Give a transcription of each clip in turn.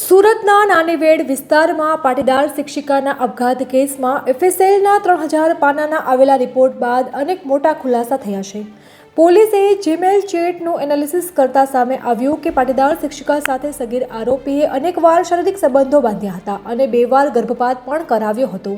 સુરતના નાનીવેડ વિસ્તારમાં પાટીદાર શિક્ષિકાના આપઘાત કેસમાં એફએસએલના ત્રણ હજાર પાનાના આવેલા રિપોર્ટ બાદ અનેક મોટા ખુલાસા થયા છે. પોલીસે જીમેલ ચેટનું એનાલિસિસ કરતા સામે આવ્યું કે પાટીદાર શિક્ષિકા સાથે સગીર આરોપીએ અનેકવાર શારીરિક સંબંધો બાંધ્યા હતા અને બે વાર ગર્ભપાત પણ કરાવ્યો હતો.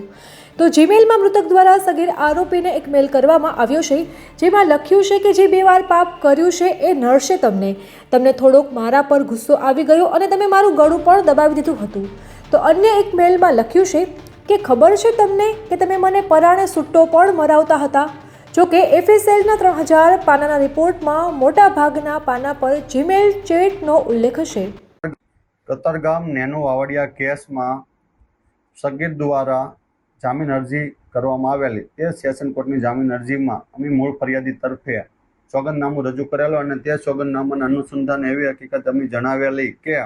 તો જીમેલમાં મૃતક દ્વારા સગીર આરોપીને એક મેલ કરવામાં આવ્યો છે, જેમાં લખ્યું છે કે જે બે વાર પાપ કર્યું છે એ નડશે તમને. તમને થોડોક મારા પર ગુસ્સો આવી ગયો અને તમે મારું ગળું પણ દબાવી દીધું હતું. તો અન્ય એક મેલમાં લખ્યું છે કે ખબર છે તમને કે તમે મને પરાણે સુટ્ટો પણ મરાવતા હતા? જો કે એફએસએલના ત્રણ હજાર પાનાના રિપોર્ટમાં મોટા ભાગના પાના પર જીમેલ ચેટનો ઉલ્લેખ છે. કતરગામ નેનો વાવડિયા કેસમાં સગીર દ્વારા જામીન અરજી કરવામાં આવેલી. તે સેશન કોર્ટની જામીન અરજીમાં અમે મૂળ ફરિયાદી તરફે સોગંદનામું રજૂ કરેલું અને તે સોગંદનામાના અનુસંધાન એવી હકીકત અમે જણાવેલી કે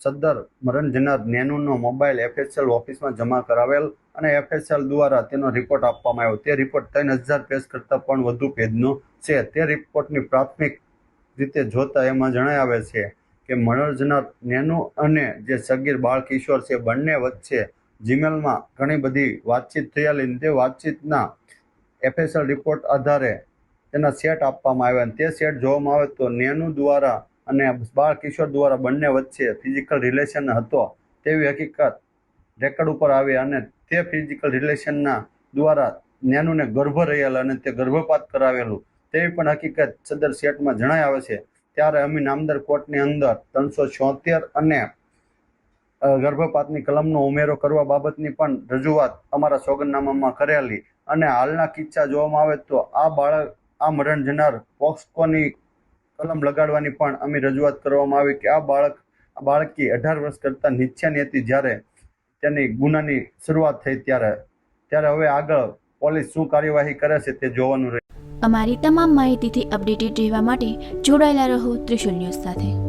સદ્દર મરણ જનાર નેનુનો મોબાઈલ એફએસએલ ઓફિસમાં જમા કરાવેલ અને એફએસએલ દ્વારા તેનો રિપોર્ટ આપવામાં આવ્યો. તે રિપોર્ટ ત્રણ હજાર પેજ કરતાં પણ વધુ પેજનો છે. તે રિપોર્ટની પ્રાથમિક રીતે જોતા એમાં જણાવે છે કે મરણ જનાર નેનુ અને જે સગીર બાળ કિશોર છે, બંને વચ્ચે જીમેલમાં ઘણી બધી વાતચીત થયેલી તે વાતચીતના એફએસએલ રિપોર્ટ આધારે તેના સેટ આપવામાં આવ્યા તે સેટ જોવામાં આવે તો નેનુ દ્વારા અને બાળ કિશોર દ્વારા બંને વચ્ચે ફિઝિકલ રિલેશન હતો તેવી હકીકત રેકર્ડ ઉપર આવી અને તે ફિઝિકલ રિલેશનના દ્વારા નેનુને ગર્ભ રહેલા અને તે ગર્ભપાત કરાવેલું તેવી પણ હકીકત સદર સેટમાં જણાય આવે છે. ત્યારે અમી નામદાર કોર્ટની અંદર ત્રણસો છોતેર અને ગર્ભપાતની કલમનો ઉમેરો કરવા બાબતની પણ રજૂઆત અમારા સોગંદનામામાં કરેલી અને હાલના કિસ્સા જોવામાં આવે તો આ બાળક, આ મરણ જનાર પોક્સકોની કલમ લગાડવાની પણ અમે રજૂઆત કરવામાં આવી કે આ બાળક બાળકી અઢાર વર્ષ કરતાં નીચેની હતી જ્યારે તેની ગુનાની શરૂઆત થઈ ત્યારે. ત્યારે હવે આગળ પોલીસ શું કાર્યવાહી કરે છે તે જોવાનું રહે. અમારી તમામ માહિતીથી અપડેટેડ રહેવા માટે જોડાયેલા રહો ત્રિશુલ ન્યૂઝ સાથે.